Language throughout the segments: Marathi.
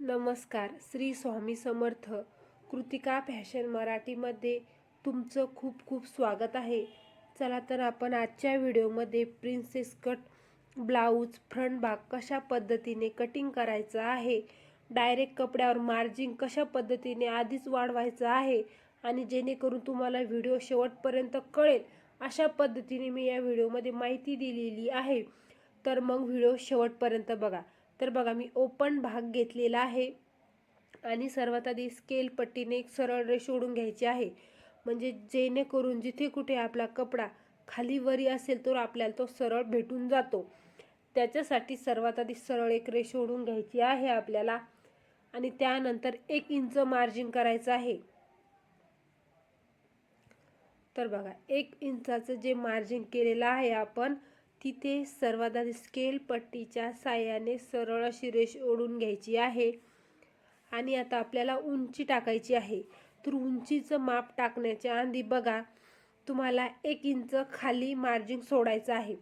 नमस्कार श्री स्वामी समर्थ. कृतिका फॅशन मराठीमध्ये तुमचं खूप खूप स्वागत आहे. चला तर आपण आजच्या व्हिडिओमध्ये प्रिन्सेस कट ब्लाऊज फ्रंट भाग कशा पद्धतीने कटिंग करायचं आहे? डायरेक्ट कपड्यावर मार्जिंग कशा पद्धतीने आधीच वाढवायचं आहे? आणि जेणेकरून तुम्हाला व्हिडिओ शेवटपर्यंत कळेल अशा पद्धतीने मी या व्हिडिओमध्ये माहिती दिलेली आहे. तर मग व्हिडिओ शेवटपर्यंत बघा. तर बघा मी ओपन भाग घेतलेला आहे आणि सर्वात आधी स्केल पट्टीने एक सरळ रेष ओढून घ्यायची आहे. म्हणजे जेणेकरून जिथे कुठे आपला कपडा खाली वरी असेल तर आपल्याला तो सरळ भेटून जातो. त्याच्यासाठी सर्वात आधी सरळ एक रेष ओढून घ्यायची आहे आपल्याला. आणि त्यानंतर एक इंच मार्जिन करायचं आहे. तर बघा एक इंचाचं जे मार्जिन केलेलं आहे आपण तिथे सर्वात स्केल पट्टीच्या साह्याने सरळ अशी रेष ओढून घ्यायची आहे. आणि आता आपल्याला उंची टाकायची आहे. तर उंचीचं माप टाकण्याच्या आधी बघा तुम्हाला एक इंच खाली मार्जिन सोडायचं आहे.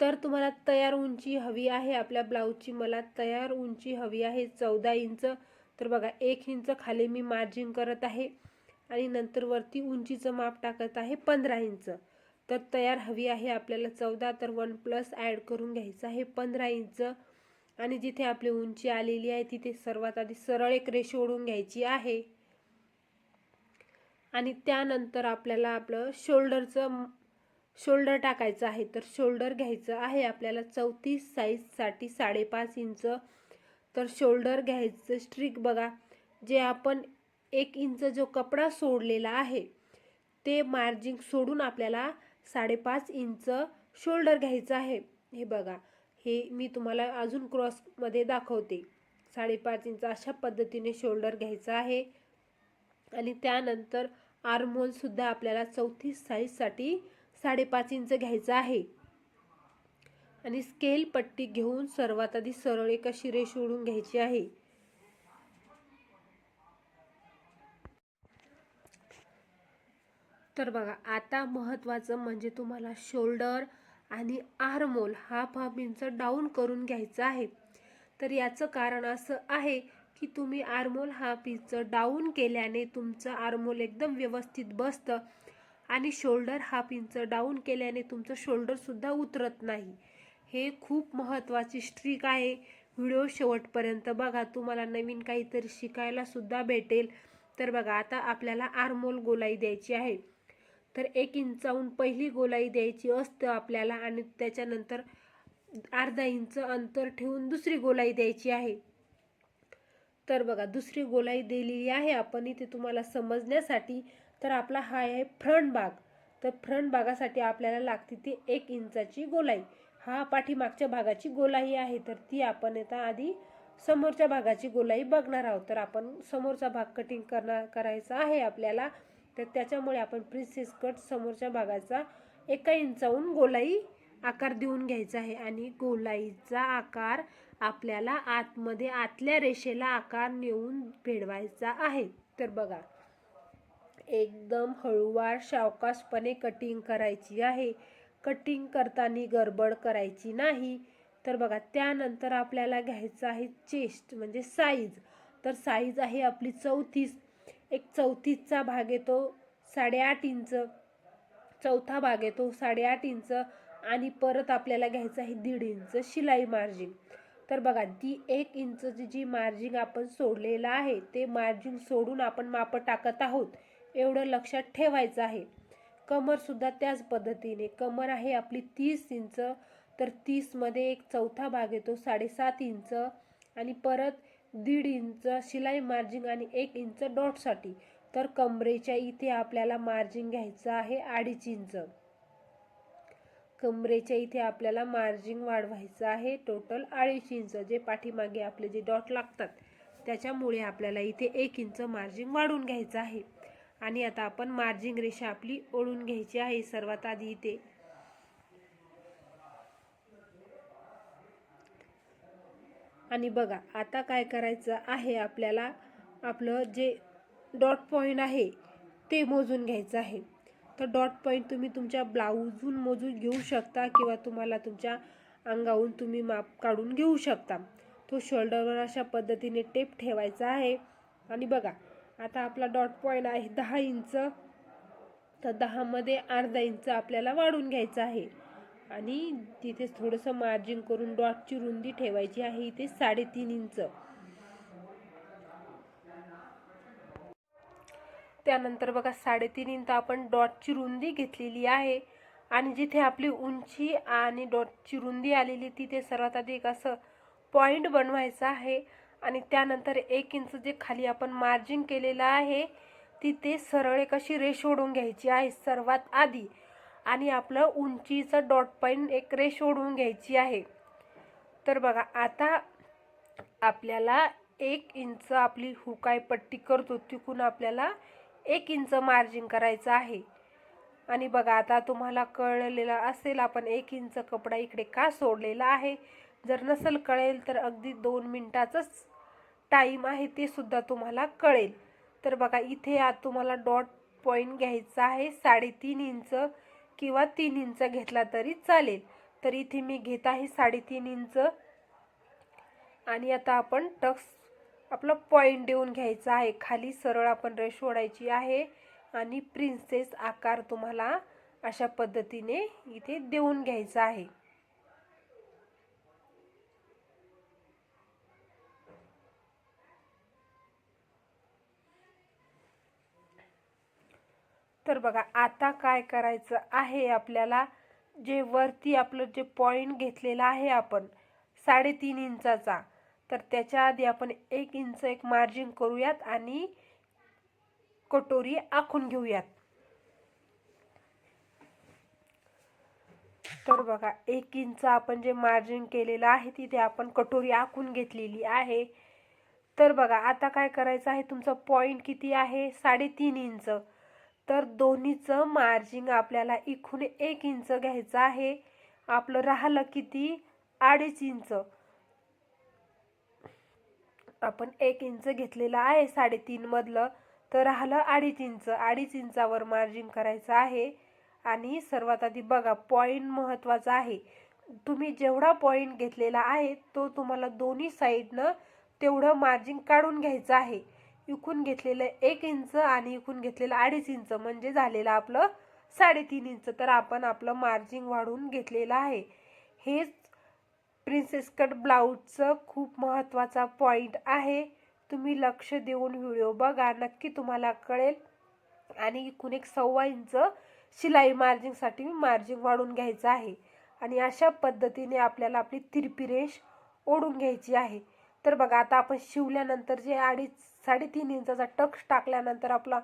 तर तुम्हाला तयार उंची हवी आहे. आपल्या ब्लाऊजची मला तयार उंची हवी आहे. चौदा इंच. तर बघा एक इंच खाली मी मार्जिन करत आहे. आणि नंतर वरती उंचीचं माप टाकत आहे पंधरा इंच. तर तयार हवी आहे. आपल्याला चौदा तर वन प्लस ॲड करून घ्यायचं आहे. पंधरा इंच. आणि जिथे आपली उंची आलेली आहे तिथे सर्वात आधी सरळ एक रेष ओढून घ्यायची आहे. आणि त्यानंतर आपल्याला आपलं शोल्डरचं शोल्डर टाकायचं आहे. तर शोल्डर घ्यायचं आहे. आपल्याला चौतीस साईजसाठी साडेपाच इंच. तर शोल्डर घ्यायचं स्ट्रिक बघा. जे आपण एक इंच जो कपडा सोडलेला आहे ते मार्जिंग सोडून आपल्याला साडेपाच इंच शोल्डर घ्यायचं आहे. हे बघा हे मी तुम्हाला अजून क्रॉसमध्ये दाखवते. साडेपाच इंच अशा पद्धतीने शोल्डर घ्यायचं आहे. आणि त्यानंतर आर्मोलसुद्धा आपल्याला चौतीस साईजसाठी साडेपाच इंच घ्यायचं आहे. आणि स्केल पट्टी घेऊन सर्वात आधी सरळ एक अशी रेष ओढून घ्यायची आहे. तर बघा आता महत्त्वाचं म्हणजे तुम्हाला शोल्डर आणि आर्मोल हा हाफ इंच डाऊन करून घ्यायचा आहे. तर याचं कारण असं आहे की तुम्ही आर्मोल हा इंच डाऊन केल्याने तुमचं आर्मोल एकदम व्यवस्थित बसतं आणि शोल्डर हा इंच डाऊन केल्याने तुमचं शोल्डरसुद्धा उतरत नाही. हे खूप महत्त्वाची स्ट्रिक आहे. व्हिडिओ शेवटपर्यंत बघा तुम्हाला नवीन काहीतरी शिकायलासुद्धा भेटेल. तर बघा आता आपल्याला आर्मोल गोलाई द्यायची आहे. तर एक इंचाहून पहिली गोलाई द्यायची असतं आपल्याला आणि त्याच्यानंतर अर्धा इंच अंतर ठेवून दुसरी गोलाई द्यायची आहे. तर बघा दुसरी गोलाई दिलेली आहे आपण. इथे तुम्हाला समजण्यासाठी तर आपला हा आहे फ्रंट भाग. तर फ्रंट भागासाठी आपल्याला लागते ती एक इंचाची गोलाई. हा पाठीमागच्या भागाची गोलाई आहे. तर ती आपण आता आधी समोरच्या भागाची गोलाई बघणार आहोत. तर आपण समोरचा भाग कटिंग करणार करायचा आहे आपल्याला. तर त्याच्यामुळे आपण प्रिन्सेस कट समोरच्या भागाचा एका इंचाहून गोलाई आकार देऊन घ्यायचा आहे. आणि गोलाईचा आकार आपल्याला आतमध्ये आतल्या रेषेला आकार नेऊन फेडवायचा आहे. तर बघा एकदम हळूवार सावकाशपणे कटिंग करायची आहे. कटिंग करताना गडबड करायची नाही. तर बघा त्यानंतर आपल्याला घ्यायचं आहे चेस्ट म्हणजे साईज तर साईज आहे आपली चौतीस एक चौथीचा भाग येतो साडेआठ इंच. चौथा भाग येतो साडेआठ इंच. आणि परत आपल्याला घ्यायचं आहे दीड इंच शिलाई मार्जिन. तर बघा ती एक इंचची जी मार्जिन आपण सोडलेलं आहे ते मार्जिन सोडून आपण माप टाकत आहोत एवढं लक्षात ठेवायचं आहे. कमरसुद्धा त्याच पद्धतीने कमर आहे आपली तीस इंच. तर तीसमध्ये एक चौथा भाग येतो साडेसात इंच. आणि परत दीड इंच शिलाई मार्जिन आणि एक इंच डॉटसाठी. तर कमरेच्या इथे आपल्याला मार्जिन घ्यायचं आहे अडीच इंच. कमरेच्या इथे आपल्याला मार्जिन वाढवायचं आहे टोटल अडीच इंच. जे पाठीमागे आपले जे डॉट लागतात त्याच्यामुळे आपल्याला इथे एक इंच मार्जिन वाढवून घ्यायचं आहे. आणि आता आपण मार्जिन रेषा आपली ओढून घ्यायची आहे. सर्वात आधी इथे आणि बघा आता काय करायचं आहे आपल्याला? आपलं जे डॉट पॉईंट आहे ते मोजून घ्यायचं आहे. तर डॉट पॉईंट तुम्ही तुमच्या ब्लाऊजहून मोजून घेऊ शकता किंवा तुम्हाला तुमच्या अंगाहून तुम्ही माप काढून घेऊ शकता. तो शोल्डरवर अशा पद्धतीने टेप ठेवायचा आहे. आणि बघा आता आपला डॉट पॉईंट आहे दहा इंच. तर दहामध्ये अर्धा इंच आपल्याला वाढून घ्यायचं आहे. आणि तिथे थोडंसं मार्जिन करून डॉटची रुंदी ठेवायची आहे इथे साडेतीन इंच. त्यानंतर बघा साडेतीन इंच आपण डॉटची रुंदी घेतलेली आहे. आणि जिथे आपली उंची आणि डॉटची रुंदी आलेली तिथे सर्वात आधी एक असं पॉईंट बनवायचं आहे. आणि त्यानंतर एक इंच जे खाली आपण मार्जिन केलेलं आहे तिथे सरळ एक अशी रेष ओढून घ्यायची आहे सर्वात आधी. आणि आपलं उंचीचं डॉट पॉईंट एक रेष ओढून घ्यायची आहे. तर बघा आता आपल्याला एक इंच आपली हुकाय पट्टी करतो तिकून आपल्याला एक इंच मार्जिन करायचं आहे. आणि बघा आता तुम्हाला कळलेलं असेल आपण एक इंच कपडा इकडे का सोडलेला आहे? जर नसेल कळेल तर अगदी दोन मिनटाचंच टाईम आहे ते सुद्धा तुम्हाला कळेल. तर बघा इथे आत तुम्हाला डॉट पॉईंट घ्यायचा आहे साडेतीन इंच. किंवा तीन इंच घेतला तरी चालेल. तर इथे मी घेत आहे साडेतीन इंच. आणि आता आपण टक्स आपलं पॉईंट देऊन घ्यायचा आहे. खाली सरळ आपण रेष ओढायची आहे. आणि प्रिन्सेस आकार तुम्हाला अशा पद्धतीने इथे देऊन घ्यायचा आहे. तर बघा आता काय करायचं आहे आपल्याला? जे वरती आपलं जे पॉईंट घेतलेला आहे आपण साडेतीन इंचाचा तर त्याच्या आधी आपण एक इंच एक मार्जिन करूयात आणि कटोरी आखून घेऊयात. तर बघा एक इंच आपण जे मार्जिन केलेलं आहे तिथे आपण कटोरी आखून घेतलेली आहे. तर बघा आता काय करायचं आहे? तुमचं पॉईंट किती आहे? साडेतीन इंच. तर दोन्हीचं मार्जिंग आपल्याला इकून एक इंच घ्यायचं आहे. आपलं राहिलं किती? अडीच इंच आपण एक इंच घेतलेलं आहे साडेतीन मधलं. तर राहिलं अडीच इंच अडीच इंचावर मार्जिन करायचं आहे. आणि सर्वात आधी बघा पॉईंट महत्त्वाचा आहे. तुम्ही जेवढा पॉईंट घेतलेला आहे तो तुम्हाला दोन्ही साईडनं तेवढं मार्जिन काढून घ्यायचं आहे. इकून घेतलेलं एक इंच आणि इकून घेतलेलं अडीच इंच. म्हणजे झालेलं आपलं साडेतीन इंच. तर आपण आपलं मार्जिंग वाढवून घेतलेलं आहे. हेच प्रिन्सेस कट ब्लाऊजचं खूप महत्त्वाचा पॉईंट आहे. तुम्ही लक्ष देऊन व्हिडिओ बघा. नक्की तुम्हाला कळेल. आणि इकून एक सव्वा इंच शिलाई मार्जिंगसाठी मार्जिंग वाढून घ्यायचं आहे. आणि अशा पद्धतीने आपल्याला आपली तिरपी रेष ओढून घ्यायची आहे. तर बघा आता आपण शिवल्यानंतर जे अडीच साडेतीन इंचाचा टक्स टाकल्यानंतर आपला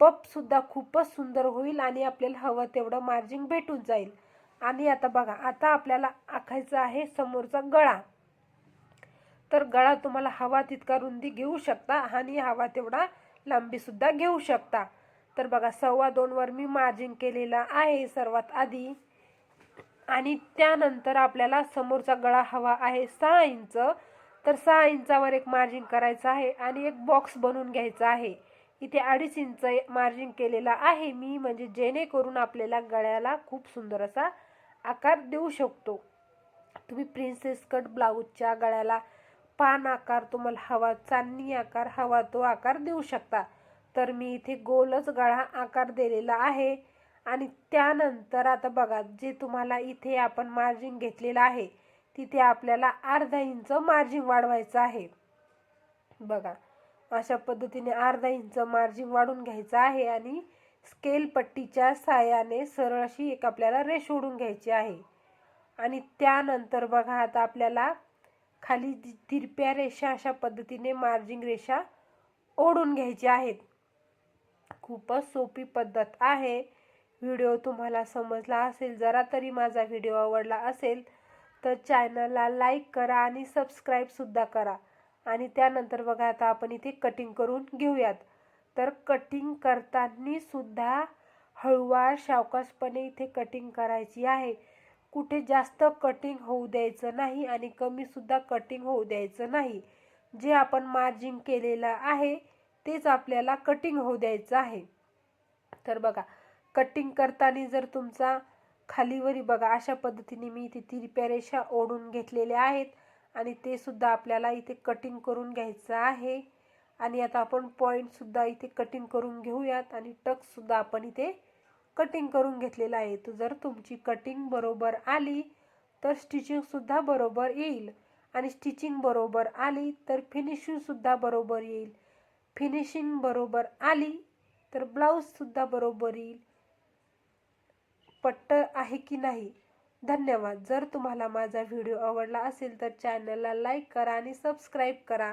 पपसुद्धा खूपच सुंदर होईल आणि आपल्याला हवं तेवढं मार्जिन भेटून जाईल. आणि आता बघा आता आपल्याला आखायचा आहे समोरचा गळा. तर गळा तुम्हाला हवा तितका रुंदी घेऊ शकता आणि हवा तेवढा लांबीसुद्धा घेऊ शकता. तर बघा सव्वा दोनवर मी मार्जिंग केलेला आहे सर्वात आधी. आणि त्यानंतर आपल्याला समोरचा गळा हवा आहे सहा इंच. तर सहा इंचावर एक मार्जिन करायचं आहे आणि एक बॉक्स बनवून घ्यायचा आहे. इथे अडीच इंच मार्जिन केलेला आहे मी म्हणजे जेणेकरून आपल्याला गळ्याला खूप सुंदर असा आकार देऊ शकतो. तुम्ही प्रिन्सेस कट ब्लाऊजच्या गळ्याला पान आकार तुम्हाला हवा चांदणी आकार हवा तो आकार देऊ शकता. तर मी इथे गोलच गळा आकार दिलेला आहे आणि त्यानंतर आता बघा जे तुम्हाला इथे आपण मार्जिन घेतलेलं आहे तिथे आपल्याला अर्धा इंच मार्जिन वाढवायचं आहे. बघा अशा पद्धतीने अर्धा इंच मार्जिन वाढून घ्यायचं आहे आणि स्केल पट्टीच्या साह्याने सरळ अशी एक आपल्याला रेष ओढून घ्यायची आहे. आणि त्यानंतर बघा आता आपल्याला खाली तिरप्या रेषा अशा पद्धतीने मार्जिंग रेषा ओढून घ्यायच्या आहेत. खूपच सोपी पद्धत आहे. व्हिडिओ तुम्हाला समजला असेल जरा तरी माझा व्हिडिओ आवडला असेल तर चॅनलला लाईक करा आणि सबस्क्राईबसुद्धा करा. आणि त्यानंतर बघा आता आपण इथे कटिंग करून घेऊयात. तर कटिंग करताना सुद्धा हळूवार सावकाशपणे इथे कटिंग करायची आहे. कुठे जास्त कटिंग होऊ द्यायचं नाही आणि कमीसुद्धा कटिंग होऊ द्यायचं नाही. जे आपण मार्जिन केलेलं आहे तेच आपल्याला कटिंग होऊ द्यायचं आहे. तर बघा कटिंग करताना जर तुमचा खालीवरी बघा अशा पद्धतीने मी इथे तिरप्या रेषा ओढून घेतलेल्या आहेत आणि ते सुद्धा आपल्याला इथे कटिंग करून घ्यायचं आहे. आणि आता आपण पॉईंटसुद्धा इथे कटिंग करून घेऊयात आणि टक्ससुद्धा आपण इथे कटिंग करून घेतलेलं आहे. तर जर तुमची कटिंग बरोबर आली तर स्टिचिंगसुद्धा बरोबर येईल. आणि स्टिचिंग बरोबर आली तर फिनिशिंगसुद्धा बरोबर येईल. फिनिशिंग बरोबर आली तर ब्लाऊजसुद्धा बरोबर येईल. पट्ट आहे की नाही? धन्यवाद. जर तुम्हाला माझा व्हिडिओ आवडला असेल तर चॅनलला लाईक करा आणि सबस्क्राईब करा.